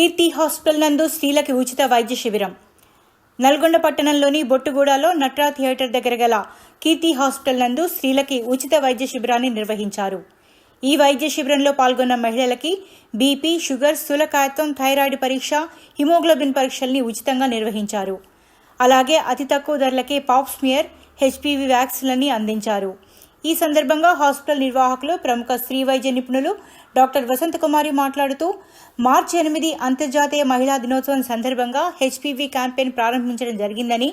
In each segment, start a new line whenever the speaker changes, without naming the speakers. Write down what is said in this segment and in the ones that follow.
కీర్తి hospital నందు స్త్రీలకి ఉచిత వైద్య శిబిరం. నల్గొండ పట్టణంలోని బొట్టుగూడలో నట్రా థియేటర్ దగ్గర గల కీర్తి హాస్పిటల్ నందు స్త్రీలకి ఉచిత వైద్య శిబిరాన్ని నిర్వహించారు. ఈ వైద్య శిబిరంలో పాల్గొన్న మహిళలకి బీపీ షుగర్ స్థూలకాయత్వం థైరాయిడ్ పరీక్ష హిమోగ్లోబిన్ పరీక్షల్ని ఉచితంగా నిర్వహించారు. అలాగే అతి తక్కువ ధరలకే పాప్ స్మియర్ హెచ్పివి వ్యాక్సిన్లని అందించారు. ఈ సందర్భంగా హాస్పిటల్ నిర్వాహకులు ప్రముఖ స్త్రీ వైద్య నిపుణులు డాక్టర్ వసంతకుమారి మాట్లాడుతూ మార్చి ఎనిమిది అంతర్జాతీయ మహిళా దినోత్సవం సందర్భంగా హెచ్పివి క్యాంపెయిన్ ప్రారంభించడం జరిగిందని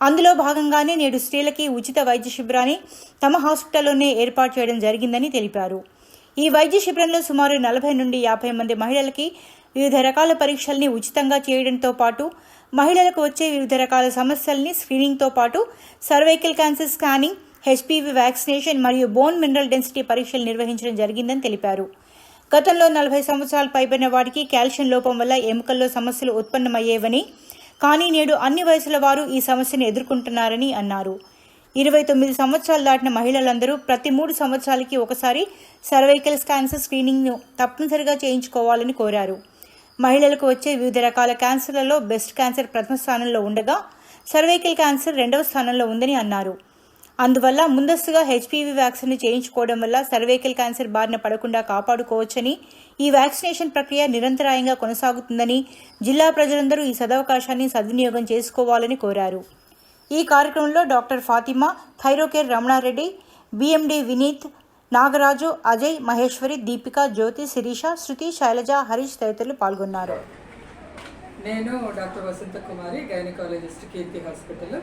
అందులో భాగంగానే నేడు స్త్రీలకి ఉచిత వైద్య శిబిరాన్ని తమ హాస్పిటల్లోనే ఏర్పాటు చేయడం జరిగిందని తెలిపారు. ఈ వైద్య శిబిరంలో సుమారు నలభై నుండి యాభై మంది మహిళలకి వివిధ రకాల పరీక్షల్ని ఉచితంగా చేయడంతో పాటు మహిళలకు వచ్చే వివిధ రకాల సమస్యల్ని స్క్రీనింగ్తో పాటు cervical cancer scanning HPV vaccination మరియు బోన్ మినరల్ డెన్సిటీ పరీక్షలు నిర్వహించడం జరిగిందని తెలిపారు. గతంలో నలభై సంవత్సరాలు పైబడిన వారికి కాల్షియం లోపం వల్ల ఎముకల్లో సమస్యలు ఉత్పన్నమయ్యేవని కానీ నేడు అన్ని వయసుల వారు ఈ సమస్యను ఎదుర్కొంటున్నారని అన్నారు. ఇరవై తొమ్మిది సంవత్సరాలు దాటిన మహిళలందరూ ప్రతి మూడు సంవత్సరాలకి ఒకసారి సర్వైకల్ క్యాన్సర్ స్క్రీనింగ్ను తప్పనిసరిగా చేయించుకోవాలని కోరారు. మహిళలకు వచ్చే వివిధ రకాల క్యాన్సర్లలో బెస్ట్ క్యాన్సర్ ప్రథమ స్థానంలో ఉండగా సర్వైకల్ క్యాన్సర్ రెండవ స్థానంలో ఉందని అన్నారు. అందువల్ల ముందస్తుగా హెచ్పివి వ్యాక్సిన్ చేయించుకోవడం వల్ల సర్వైకల్ క్యాన్సర్ బారిన పడకుండా కాపాడుకోవచ్చని ఈ వ్యాక్సినేషన్ ప్రక్రియ నిరంతరాయంగా కొనసాగుతుందని జిల్లా ప్రజలందరూ ఈ సదవకాశాన్ని సద్వినియోగం చేసుకోవాలని కోరారు. ఈ కార్యక్రమంలో డాక్టర్ ఫాతిమా థైరోకేర్ రమణారెడ్డి బిఎండి వినీత్ నాగరాజు అజయ్ మహేశ్వరి దీపిక జ్యోతి శిరీష శృతి శైలజ హరీష్ తదితరులు పాల్గొన్నారు.
నేను doctor Vasantha Kumari gynaecologist Keerthi hospital.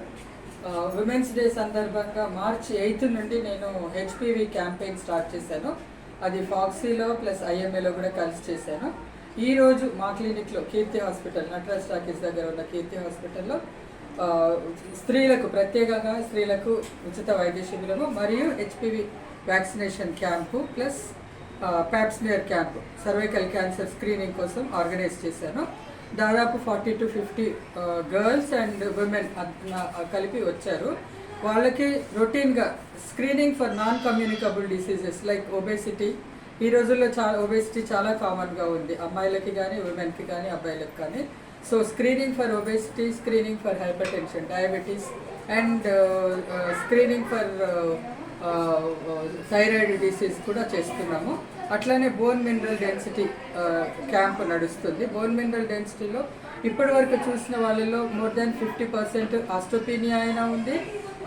Women's day సందర్భంగా మార్చ్ ఎయిత్ నుండి నేను హెచ్పివి క్యాంపెయిన్ స్టార్ట్ చేశాను. అది ఫాక్సీలో ప్లస్ ఐఎంఏలో కూడా కలిసి చేశాను. ఈ రోజు మా క్లినిక్లో కీర్తి హాస్పిటల్ నటరాజ్ టాకీస్ దగ్గర ఉన్న కీర్తి హాస్పిటల్లో స్త్రీలకు ప్రత్యేకంగా స్త్రీలకు ఉచిత వైద్య శిబిరము మరియు HPV vaccination camp plus pap smear camp cervical cancer screening కోసం ఆర్గనైజ్ చేశాను. దాదాపు forty to fifty girls and women కలిపి వచ్చారు. వాళ్ళకి రొటీన్గా screening for non communicable diseases like obesity. ఈ రోజుల్లో చాలా ఒబేసిటీ చాలా కామన్గా ఉంది. అమ్మాయిలకి కానీ ఉమెన్కి కానీ అబ్బాయిలకి కానీ. So screening for obesity screening for hypertension diabetes and screening for thyroid disease కూడా చేస్తున్నాము. అట్లానే బోన్ మినరల్ డెన్సిటీ క్యాంప్ నడుస్తుంది. బోన్ మినరల్ డెన్సిటీలో ఇప్పటి వరకు చూసిన వాళ్ళలో more than fifty percent osteopenia అయినా ఉంది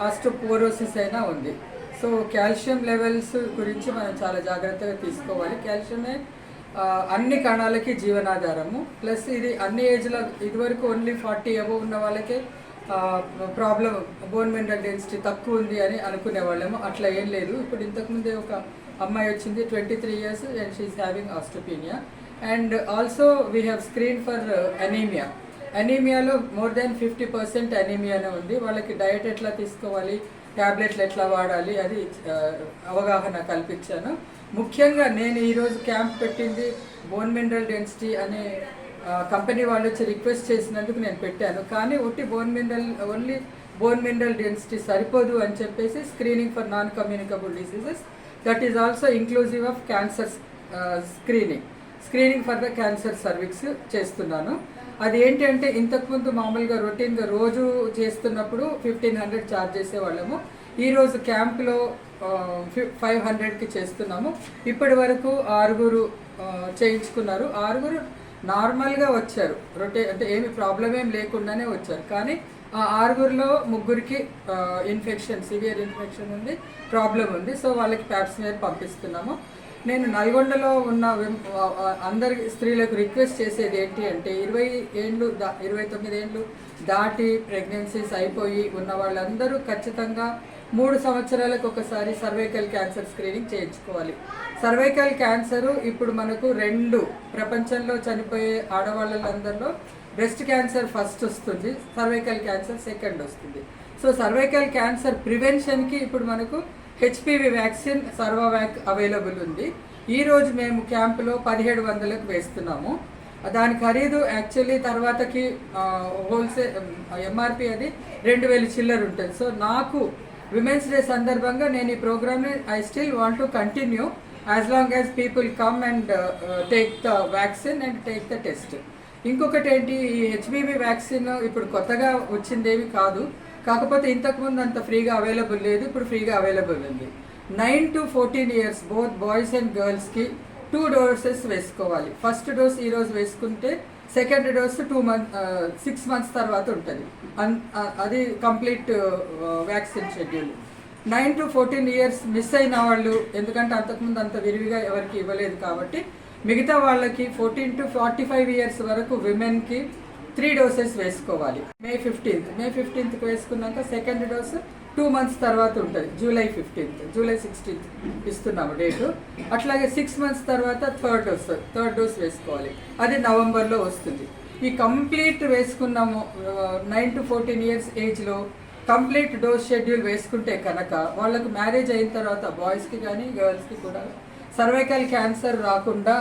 ఆస్టోపోరోసిస్ అయినా ఉంది. సో కాల్షియం లెవెల్స్ గురించి మనం చాలా జాగ్రత్తగా తీసుకోవాలి. కాల్షియమే అన్ని కణాలకి జీవనాధారము. ప్లస్ ఇది అన్ని ఏజ్లో ఇదివరకు ఓన్లీ ఫార్టీ అబవ్ ఉన్న వాళ్ళకే ప్రాబ్లం బోన్ మినరల్ డెన్సిటీ తక్కువ ఉంది అని అనుకునే వాళ్ళము. అట్లా ఏం లేదు. ఇప్పుడు ఇంతకుముందే ఒక అమ్మాయి వచ్చింది twenty three years and she's having osteopenia and also we have screen for anaemia అనీమియాలో more than fifty percent అనీమియానే ఉంది. వాళ్ళకి డయట్ ఎట్లా తీసుకోవాలి ట్యాబ్లెట్లు ఎట్లా వాడాలి అది uh, అవగాహన కల్పించాను. ముఖ్యంగా నేను ఈరోజు క్యాంప్ పెట్టింది బోన్ మినరల్ డెన్సిటీ అనే uh, కంపెనీ వాళ్ళు వచ్చి రిక్వెస్ట్ చేసినందుకు నేను పెట్టాను. కానీ ఒట్టి bone mineral only bone mineral density సరిపోదు అని చెప్పేసి screening for non communicable diseases that is also inclusive of cancer screening screening for the cancer service చేస్తున్నాను. అది ఏంటి అంటే ఇంతకుముందు మామూలుగా రొటీన్గా రోజు చేస్తున్నప్పుడు ఫిఫ్టీన్ హండ్రెడ్ ఛార్జ్ చేసేవాళ్ళము. ఈరోజు క్యాంప్లో ఫైవ్ హండ్రెడ్కి చేస్తున్నాము. ఇప్పటి వరకు ఆరుగురు చేయించుకున్నారు. ఆరుగురు నార్మల్గా వచ్చారు. రొటే అంటే ఏమి ప్రాబ్లం ఏం లేకుండానే వచ్చారు. కానీ ఆ ఆరుగురిలో ముగ్గురికి ఇన్ఫెక్షన్ సివియర్ ఇన్ఫెక్షన్ ఉంది ప్రాబ్లం ఉంది. సో వాళ్ళకి ప్యాప్స్మియర్ పంపిస్తున్నాము. నేను నల్గొండలో ఉన్న అందరి స్త్రీలకు రిక్వెస్ట్ చేసేది ఏంటి అంటే ఇరవై ఏండ్లు దా ఇరవై తొమ్మిది ఏళ్ళు దాటి ప్రెగ్నెన్సీస్ అయిపోయి ఉన్న వాళ్ళందరూ ఖచ్చితంగా మూడు సంవత్సరాలకు ఒకసారి సర్వైకల్ క్యాన్సర్ స్క్రీనింగ్ చేయించుకోవాలి. సర్వైకల్ క్యాన్సర్ ఇప్పుడు మనకు రెండు ప్రపంచంలో చనిపోయే ఆడవాళ్ళందరిలో బ్రెస్ట్ క్యాన్సర్ ఫస్ట్ వస్తుంది సర్వైకల్ క్యాన్సర్ సెకండ్ వస్తుంది. సో సర్వైకల్ క్యాన్సర్ ప్రివెన్షన్కి ఇప్పుడు మనకు హెచ్పివి వ్యాక్సిన్ సర్వవ్యాక్ అవైలబుల్ ఉంది. ఈరోజు మేము క్యాంపులో పదిహేడు వందలకు వేస్తున్నాము. దాని ఖరీదు యాక్చువల్లీ తర్వాతకి హోల్సేల్ ఎంఆర్పి అది రెండు వేలు చిల్లర ఉంటుంది. సో నాకు విమెన్స్ డే సందర్భంగా నేను ఈ ప్రోగ్రామ్ని I still want to continue as long as people come and take the vaccine and take the test ఇంకొకటి ఏంటి ఈ హెచ్పివి వ్యాక్సిన్ ఇప్పుడు కొత్తగా వచ్చిందేమి కాదు. కాకపోతే ఇంతకుముందు అంత ఫ్రీగా అవైలబుల్ లేదు ఇప్పుడు ఫ్రీగా అవైలబుల్ ఉంది. Nine to fourteen years both boys and గర్ల్స్కి టూ డోసెస్ వేసుకోవాలి. ఫస్ట్ డోస్ ఈ రోజు వేసుకుంటే second dose two month six months తర్వాత ఉంటుంది. అన్- అది complete vaccine schedule. Nine to fourteen years miss అయిన వాళ్ళు ఎందుకంటే అంతకుముందు అంత విరివిగా ఎవరికి ఇవ్వలేదు కాబట్టి మిగతా వాళ్ళకి fourteen to forty five years వరకు విమెన్కి త్రీ డోసెస్ వేసుకోవాలి. మే ఫిఫ్టీన్త్ మే ఫిఫ్టీన్త్కి వేసుకున్నాక సెకండ్ డోస్ టూ మంత్స్ తర్వాత ఉంటుంది. జూలై ఫిఫ్టీన్త్ జూలై సిక్స్టీన్త్ ఇస్తున్నాము డేటు అట్లాగే సిక్స్ మంత్స్ తర్వాత థర్డ్ డోస్ థర్డ్ డోస్ వేసుకోవాలి. అది నవంబర్లో వస్తుంది. ఈ కంప్లీట్ వేసుకున్నాము నైన్ టు ఫోర్టీన్ ఇయర్స్ ఏజ్లో కంప్లీట్ డోస్ షెడ్యూల్ వేసుకుంటే కనుక వాళ్ళకు మ్యారేజ్ అయిన తర్వాత బాయ్స్కి కానీ గర్ల్స్కి కూడా సర్వైకల్ క్యాన్సర్ రాకుండా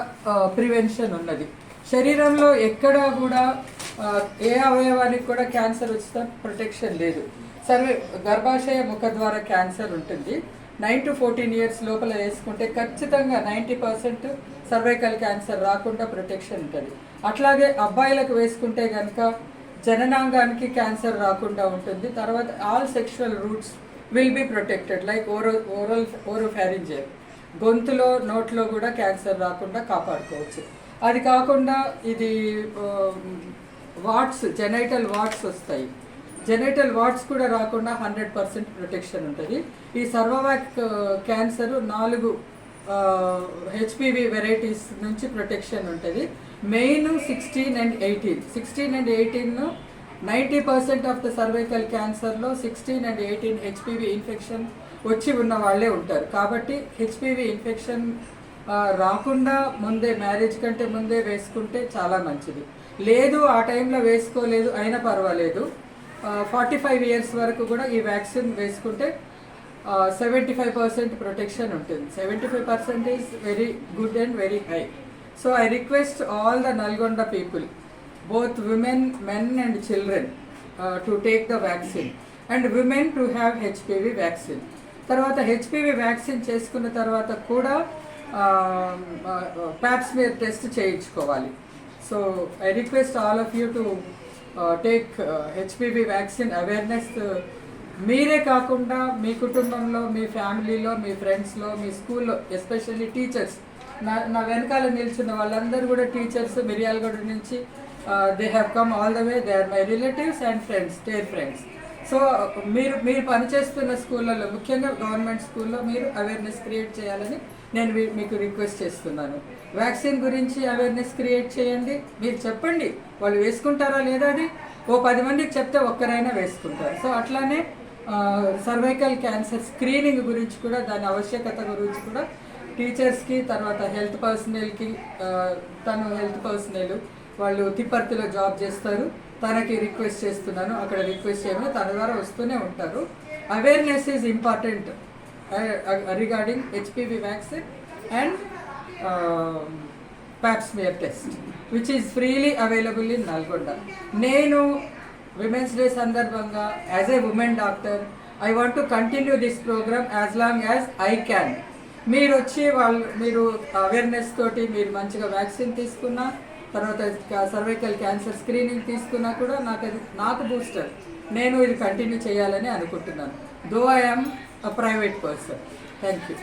ప్రివెన్షన్ ఉన్నది. శరీరంలో ఎక్కడా కూడా ఏ అవయవానికి కూడా క్యాన్సర్ వచ్చిన ప్రొటెక్షన్ లేదు. సర్వే గర్భాశయ ముఖ ద్వారా క్యాన్సర్ ఉంటుంది. నైన్ టు ఫోర్టీన్ ఇయర్స్ లోపల వేసుకుంటే ఖచ్చితంగా నైంటీ పర్సెంట్ సర్వైకల్ క్యాన్సర్ రాకుండా ప్రొటెక్షన్ ఉంటుంది. అట్లాగే అబ్బాయిలకు వేసుకుంటే కనుక జననాంగానికి క్యాన్సర్ రాకుండా ఉంటుంది. తర్వాత all sexual routes will be protected like oro oral oropharyngeal గొంతులో నోట్లో కూడా క్యాన్సర్ రాకుండా కాపాడుకోవచ్చు. అది కాకుండా ఇది వాట్స్ జెనైటల్ వాట్స్ వస్తాయి. జెనైటల్ వాట్స్ కూడా రాకుండా హండ్రెడ్ పర్సెంట్ ప్రొటెక్షన్ ఉంటుంది. ఈ సర్వవాక్ క్యాన్సర్ నాలుగు హెచ్పివి వెరైటీస్ నుంచి ప్రొటెక్షన్ ఉంటుంది. Main sixteen and eighteen. Sixteen and eighteen ninety percent of the cervical క్యాన్సర్లో sixteen and eighteen HPV infection వచ్చి ఉన్న వాళ్ళే ఉంటారు. కాబట్టి హెచ్పివి ఇన్ఫెక్షన్ రాకుండా ముందే మ్యారేజ్ కంటే ముందే వేసుకుంటే చాలా మంచిది. లేదు ఆ టైంలో వేసుకోలేదు అయినా పర్వాలేదు. ఫార్టీ ఫైవ్ ఇయర్స్ వరకు కూడా ఈ వ్యాక్సిన్ వేసుకుంటే సెవెంటీ ఫైవ్ పర్సెంట్ ప్రొటెక్షన్ ఉంటుంది. Seventy five percent is very good and very high so I request all the Nalgonda people both women men and children to take the vaccine and women to have HPV vaccine తర్వాత HPV vaccine చేసుకున్న తర్వాత కూడా pap smear test చేయించుకోవాలి. So I request all of you to take HPV vaccine awareness. మీరే కాకుండా మీ కుటుంబంలో మీ ఫ్యామిలీలో మీ ఫ్రెండ్స్లో మీ స్కూల్లో ఎస్పెషల్లీ టీచర్స్ నా నా వెనకాల నిల్చున్న వాళ్ళందరూ కూడా టీచర్స్ మిర్యాలగూడ నుంచి they have come all the way. They are my relatives and friends their friends. So మీరు మీరు పనిచేస్తున్న స్కూళ్ళలో ముఖ్యంగా గవర్నమెంట్ స్కూల్లో మీరు అవేర్నెస్ క్రియేట్ చేయాలని నేను మీకు రిక్వెస్ట్ చేస్తున్నాను. వ్యాక్సిన్ గురించి అవేర్నెస్ క్రియేట్ చేయండి. మీరు చెప్పండి వాళ్ళు వేసుకుంటారా లేదా అది ఓ పది మందికి చెప్తే ఒక్కరైనా వేసుకుంటారు. సో అట్లానే సర్వైకల్ క్యాన్సర్ స్క్రీనింగ్ గురించి కూడా దాని ఆవశ్యకత గురించి కూడా టీచర్స్కి తర్వాత హెల్త్ పర్సనల్కి తను హెల్త్ పర్సనల్ వాళ్ళు తిప్పర్తిలో జాబ్ చేస్తారు. తనకి రిక్వెస్ట్ చేస్తున్నాను. అక్కడ రిక్వెస్ట్ చేయమని తన ద్వారా వస్తూనే ఉంటారు. Awareness is important regarding HPV vaccine and pap smear test which is freely available in Nalgonda నేను విమెన్స్ డే సందర్భంగా as a woman doctor I want to continue this programme as long as I can మీరు వచ్చి వాళ్ళు మీరు awareness తోటి మీరు మంచిగా vaccine తీసుకున్నా తర్వాత సర్వైకల్ క్యాన్సర్ స్క్రీనింగ్ తీసుకున్నా కూడా నాకు అది నాకు బూస్టర్ నేను ఇది కంటిన్యూ చేయాలని అనుకుంటున్నాను. Though I'm a private person thank you